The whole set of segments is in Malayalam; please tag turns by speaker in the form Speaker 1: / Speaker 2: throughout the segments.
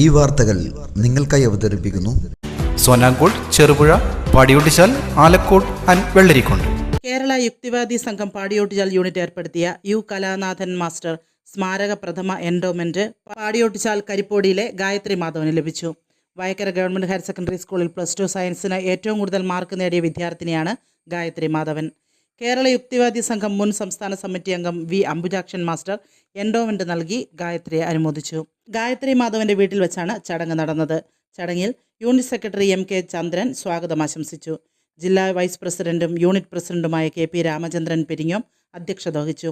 Speaker 1: ഈ വാർത്തകൾ നിങ്ങൾക്കായി അവതരിപ്പിക്കുന്നു.
Speaker 2: സോനാങ്കോട് ചെറുപുഴ പാടിയോട്ടിച്ചാൽ ആലക്കോട് ആൻഡ് വെള്ളരിക്കോണ്ട്
Speaker 3: കേരള യുക്തിവാദി സംഘം പാടിയോട്ടിച്ചാൽ യൂണിറ്റ് ഏർപ്പെടുത്തിയ യു കലാനാഥൻ മാസ്റ്റർ സ്മാരക പ്രഥമ എൻഡോമെന്റ് പാടിയോട്ടിച്ചാൽ കരിപ്പോടിയിലെ ഗായത്രി മാധവന് ലഭിച്ചു. വയക്കര ഗവൺമെന്റ് ഹയർ സെക്കൻഡറി സ്കൂളിൽ പ്ലസ് ടു സയൻസിന് ഏറ്റവും കൂടുതൽ മാർക്ക് നേടിയ വിദ്യാർത്ഥിനിയാണ് ഗായത്രി മാധവൻ. കേരള യുക്തിവാദി സംഘം മുൻ സംസ്ഥാന സമിതി അംഗം വി അംബുജാക്ഷൻ മാസ്റ്റർ എൻഡോമെന്റ് നൽകി ഗായത്രിയെ അനുമോദിച്ചു. ഗായത്രി മാധവന്റെ വീട്ടിൽ വെച്ചാണ് ചടങ്ങ് നടന്നത്. ചടങ്ങിൽ unit secretary M K Chandran സ്വാഗതം ആശംസിച്ചു. ജില്ലാ വൈസ് പ്രസിഡന്റും യൂണിറ്റ് പ്രസിഡന്റുമായ കെ പി രാമചന്ദ്രൻ പെരിങ്ങോം അധ്യക്ഷത വഹിച്ചു.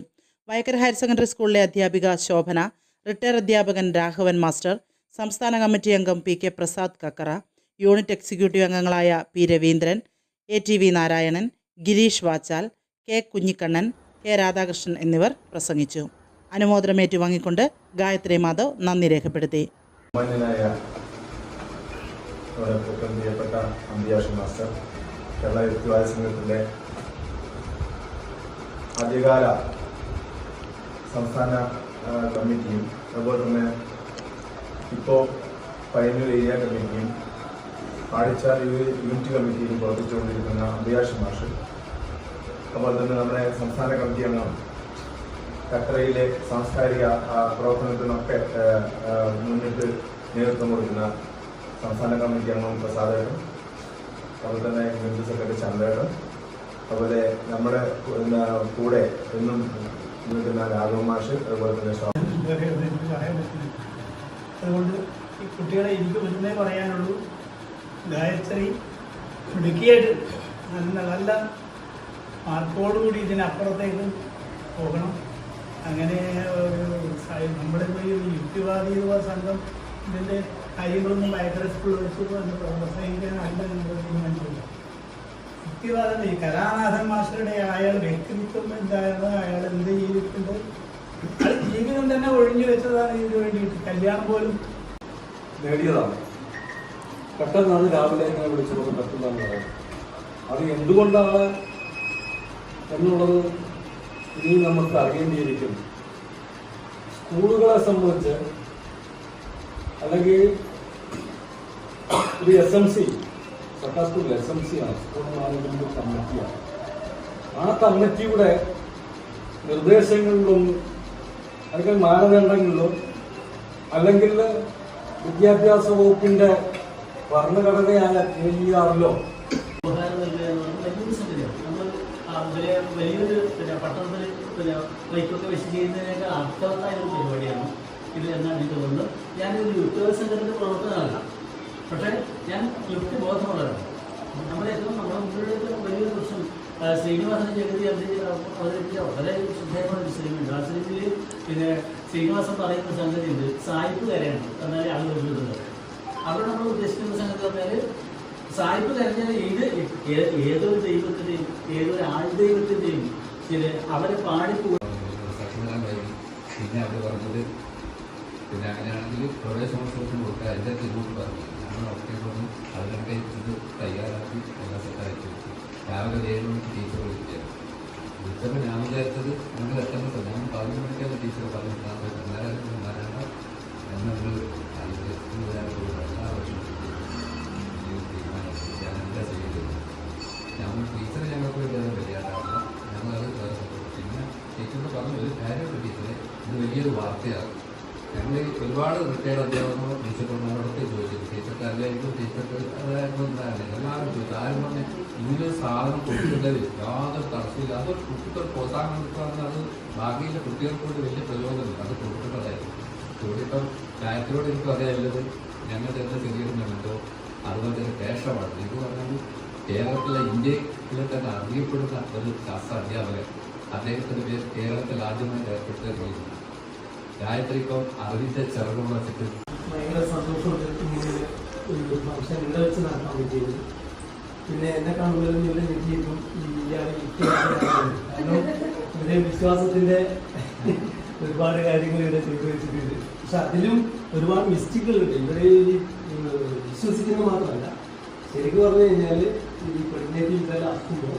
Speaker 3: വയക്കര ഹയർ സെക്കൻഡറി സ്കൂളിലെ അധ്യാപിക ശോഭന റിട്ടയർ അധ്യാപകൻ രാഘവൻ മാസ്റ്റർ സംസ്ഥാന കമ്മിറ്റി അംഗം P K Prasad Kakkara unit executive അംഗങ്ങളായ P Raveendran A T V Narayanan Girish Vachal K Kunhikannan K Radhakrishnan എന്നിവർ പ്രസംഗിച്ചു. അനുമോദനം ഏറ്റുവാങ്ങിക്കൊണ്ട് ഗായത്രി മാധവ് നന്ദി രേഖപ്പെടുത്തി.
Speaker 4: പ്രിയപ്പെട്ട മാസ്റ്റർ ആദ്യകാല സംസ്ഥാന കമ്മിറ്റിയും അതുപോലെ തന്നെ ഇപ്പോൾ പയ്യന്നൂർ ഏരിയ കമ്മിറ്റിയും പാടിച്ചാൽ യു- യൂണിറ്റ് കമ്മിറ്റിയും പ്രവർത്തിച്ചുകൊണ്ടിരിക്കുന്ന അഭിയാഷ് മാഷ് അതുപോലെ തന്നെ നമ്മുടെ സംസ്ഥാന കമ്മിറ്റി അംഗം കട്ടറയിലെ സാംസ്കാരിക പ്രവർത്തനത്തിനൊക്കെ മുന്നിട്ട് നേതൃത്വം കൊടുക്കുന്ന സംസ്ഥാന കമ്മിറ്റി അംഗം പ്രസാദേട്ടൻ അതുപോലെ തന്നെ ജനറൽ സെക്രട്ടറി ചന്ദ്രേട്ടൻ അതുപോലെ നമ്മുടെ കൂടെ എന്നും നിൽക്കുന്ന രാഘവ മാഷ് അതുപോലെ തന്നെ
Speaker 5: അതുകൊണ്ട് ഈ കുട്ടികളെ എനിക്ക് ഒന്നേ പറയാനുള്ളൂ ഗായത്രി മിടുക്കിയായിട്ട് നല്ല നല്ല മാർക്കോടുകൂടി ഇതിനപ്പുറത്തേക്ക് പോകണം. അങ്ങനെ ഒരു നമ്മളിപ്പോൾ ഈ യുക്തിവാദി യുവ സംഘം ഇതിന്റെ കാര്യങ്ങളൊന്നും ഭയങ്കര സ്കൂളിൽ വെച്ച് അല്ല നമ്മൾ തീരുമാനിച്ചില്ല യുക്തിവാദം ഈ കലാനാഥൻ മാസ്റ്ററുടെ അയാൾ വ്യക്തിത്വം എന്തായിരുന്നു അയാൾ എന്ത് ചെയ്തിട്ടുണ്ട്? ജീവിതം തന്നെ ഒഴിഞ്ഞു വെച്ചതാണ് ഇതിനു വേണ്ടിയിട്ട് കല്യാണം പോലും.
Speaker 6: നേടിയതാണ്. പെട്ടെന്നാണ് രാവിലെ ഇങ്ങനെ വിളിച്ചപ്പോൾ പെട്ടെന്നാണ് അത് എന്തുകൊണ്ടാണ് എന്നുള്ളത് ഇനി നമുക്ക് അറിയേണ്ടിയിരിക്കുന്നു. സ്കൂളുകളെ സംബന്ധിച്ച് അല്ലെങ്കിൽ ഒരു എസ് എം സി സർക്കാർ സ്കൂൾ എസ് എം സി ആണ്. സ്കൂൾ മാനേജ്മെന്റ് കമ്മിറ്റിയാണ് ആ കമ്മിറ്റിയുടെ നിർദ്ദേശങ്ങളിലും അല്ലെങ്കിൽ മാനദണ്ഡങ്ങളിലും അല്ലെങ്കിൽ വിദ്യാഭ്യാസ വകുപ്പിന്റെ ഭരണഘടനയായ കെ ഇ ആറിലോ
Speaker 7: വലിയ വലിയൊരു പിന്നെ പട്ടണത്തിൽ പിന്നെ ബൈക്കൊക്കെ വെച്ച് ചെയ്യുന്നതിനൊക്കെ അർത്ഥവത്തായ ഒരു പരിപാടിയാണ് ഇത് എന്നാണ് എനിക്ക് തോന്നുന്നത് ഞാനൊരു യുക്തിവാദ സംഘത്തിന്റെ പ്രവർത്തനമല്ല പക്ഷേ ഞാൻ യുക്തി ബോധമുള്ളതാണ് നമ്മുടെ ഏറ്റവും നമ്മുടെ മുമ്പിലേക്ക് വലിയൊരു പ്രശ്നം ശ്രീനിവാസൻ ജഗതി അവതരിപ്പിച്ച വളരെ ശ്രദ്ധേയമായ ഒരു സിനിമയുണ്ട്. ആ സിനിമയിൽ പിന്നെ ശ്രീനിവാസൻ പറയുന്ന സംഗതി ഉണ്ട് സായിപ്പ് കരയാണ്. എന്നാലും ആളുകൾ അവരോട് നമ്മൾ ഉദ്ദേശിക്കുന്ന സംഗതി പറഞ്ഞാൽ സായിപ്പ് കരഞ്ഞാൽ ഇത് ഏതൊരു ദൈവത്തിന്റെയും ഏതൊരു ആൾ ദൈവത്തിന്റെയും ഇത് അവരെ പാടിപ്പോ
Speaker 8: പിന്നെ അങ്ങനെയാണെങ്കിൽ പ്രവേശനോത്സവത്തിന് കൊടുക്കുക. അതിന്റെ തിരുവോട്ട് പറഞ്ഞു. ഞങ്ങൾ ഒക്കെ കൊണ്ട് അതിനൊക്കെ ഇത് തയ്യാറാക്കി എല്ലാ സെറ്റാക്കി രാവിലെ ഏഴ് മണിക്ക് ടീച്ചർ ഒരുപാട് റിട്ടയർഡ് അധ്യാപകർ ടീച്ചർമാരോടൊക്കെ ചോദിച്ചിട്ട് ടീച്ചർക്ക് അറിയായിരിക്കും ടീച്ചർക്ക് അതായിരുന്നു എന്തായാലും എല്ലാവരും ചോദിച്ചു. ആരും പറഞ്ഞ് ഇങ്ങനെ സാധനം കൊടുക്കുന്നതിൽ യാതൊരു തടസ്സമില്ല അത് കുട്ടികൾ പ്രോത്സാഹനം കൊടുക്കുകയാണെങ്കിൽ അത് ബാക്കിയിലെ കുട്ടികൾക്ക് കൂടി വലിയ പ്രയോജനം അത് കൊടുക്കുന്നതായിരുന്നു കൂടിയിപ്പം കാര്യത്തിലൂടെ എനിക്ക് അറിയാനുള്ളത് ഞങ്ങൾക്ക് എന്താ ചെറിയൊരു അതുപോലെ തന്നെ പേഷമാണ് എനിക്ക് പറഞ്ഞാൽ കേരളത്തിലെ ഇന്ത്യയിലെ തന്നെ അറിയപ്പെടുന്ന ഒരു ശാസ്ത്ര അധ്യാപകൻ. അദ്ദേഹത്തിന്റെ പേര് കേരളത്തിൽ ആദ്യമായി ഏർപ്പെട്ട കഴിയുന്നു ഗായത്രി അറിവിന്റെ ചെറുപ്പം വച്ചിട്ട്
Speaker 9: ഭയങ്കര സന്തോഷമുണ്ട് പിന്നെ എന്നെ കാണുമ്പോഴും ഇവിടെ വിശ്വാസത്തിന്റെ ഒരുപാട് കാര്യങ്ങൾ ഇവിടെ ചെയ്തു വെച്ചിട്ടുണ്ട്. പക്ഷെ അതിലും ഒരുപാട് മിസ്റ്റേക്കുകളുണ്ട് ഈ വിശ്വസിക്കുന്നത് മാത്രമല്ല. ശരിക്കും പറഞ്ഞു കഴിഞ്ഞാൽ ഈ പെണ്ണിലേക്ക് ഇതെല്ലാം അസുമ്പോൾ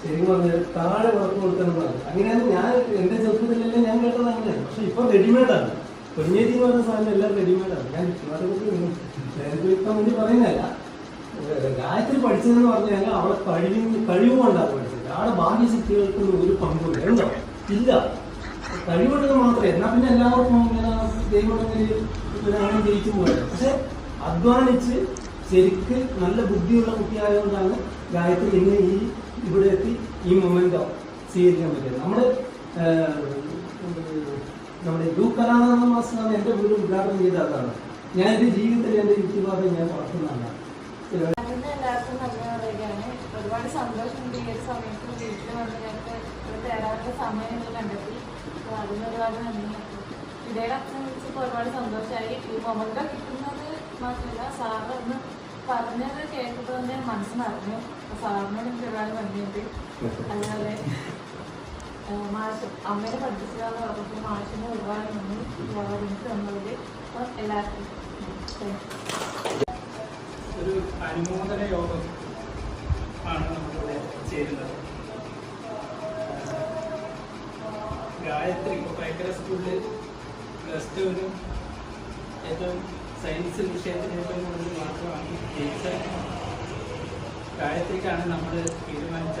Speaker 9: ശരിക്കും പറഞ്ഞാൽ താഴെ വളർത്തു കൊടുക്കണം അങ്ങനെയാണ് ഞാൻ എന്റെ ചെറുപ്പത്തിലെല്ലാം ഇപ്പൊ റെഡിമെയ്ഡാണ് പൊന്നേരി എന്ന് പറഞ്ഞ സാധനം എല്ലാം റെഡിമെയ്ഡാണ് ഞാൻ ഇപ്പം വേണ്ടി പറയുന്നതല്ല. ഗായത്രി പഠിച്ചതെന്ന് പറഞ്ഞു കഴിഞ്ഞാൽ അവളെ കഴിവ് കഴിവുകൊണ്ടാണ് പഠിച്ചത്. പഠിച്ചത് അവിടെ ഭാഗ്യശക്തികൾക്കൊന്നും ഒരു പങ്കുമില്ല. ഉണ്ടോ? ഇല്ല. കഴിവുള്ളത് മാത്രമേ. എന്നാൽ പിന്നെ എല്ലാവർക്കും ഇങ്ങനെ അങ്ങനെ ജയിച്ചു പോയത്. പക്ഷെ അധ്വാനിച്ച് ശരിക്ക് നല്ല ബുദ്ധിയുള്ള കുട്ടിയായതുകൊണ്ടാണ് ഗായത്രി ഇന്ന് ഈ ഇവിടെ എത്തി ഈ മൊമെന്റോ സ്വീകരിക്കാൻ പറ്റിയത്. നമ്മൾ നമ്മുടെ യു കലാനന്ദ മാസ്റ്ററാണ് എന്റെ വീട് ഉദ്ഘാടനം ചെയ്ത ആളാണ്. ഞാൻ എന്റെ ജീവിതത്തിൽ എന്റെ യുക്തിവാദം ഞാൻ
Speaker 10: വളർത്തുന്ന ആളാണ് ഒരുപാട് സന്തോഷമുണ്ട് ഈ ഒരു സമയത്ത് വീട്ടിൽ വന്ന് ഞങ്ങൾക്ക് ഇവിടെ തരാനുള്ള സമയം നിങ്ങൾ കണ്ടെത്തി. അപ്പോൾ അതിന് ഒരുപാട് നന്ദി. ഇതേടെ അച്ഛൻ വിളിച്ചപ്പോൾ ഒരുപാട് സന്തോഷമായി ഈ മൊമെന്റോ കിട്ടുന്നത് മാത്രമല്ല സാറ് ഒന്ന് പറഞ്ഞത് കേട്ടപ്പോൾ തന്നെ മനസ്സ് നിറഞ്ഞു. അപ്പോൾ സാറിനോട് എനിക്ക് ഒരുപാട് നന്ദിയുണ്ട്. അതുപോലെ മാഷ് അമ്മേനെ പഠിപ്പിച്ചതാന്ന് പറഞ്ഞപ്പോൾ മാഷിന് ഒരുപാട് നന്ദി. എനിക്ക് തന്നതിൽ എല്ലാവർക്കും
Speaker 5: ഒരു അനുമോദന യോഗം ആണ് നമ്മളിവിടെ ചേരുന്നത്. ഗായത്രി ഭയങ്കര സ്കൂളിൽ പ്ലസ് ടുവിനും ഏറ്റവും സയൻസ് വിഷയത്തിന് ഏറ്റവും കൂടുതൽ മാർക്ക് വാങ്ങി ജയിച്ച ഗായത്രിക്കാണ് നമ്മൾ തീരുമാനിച്ച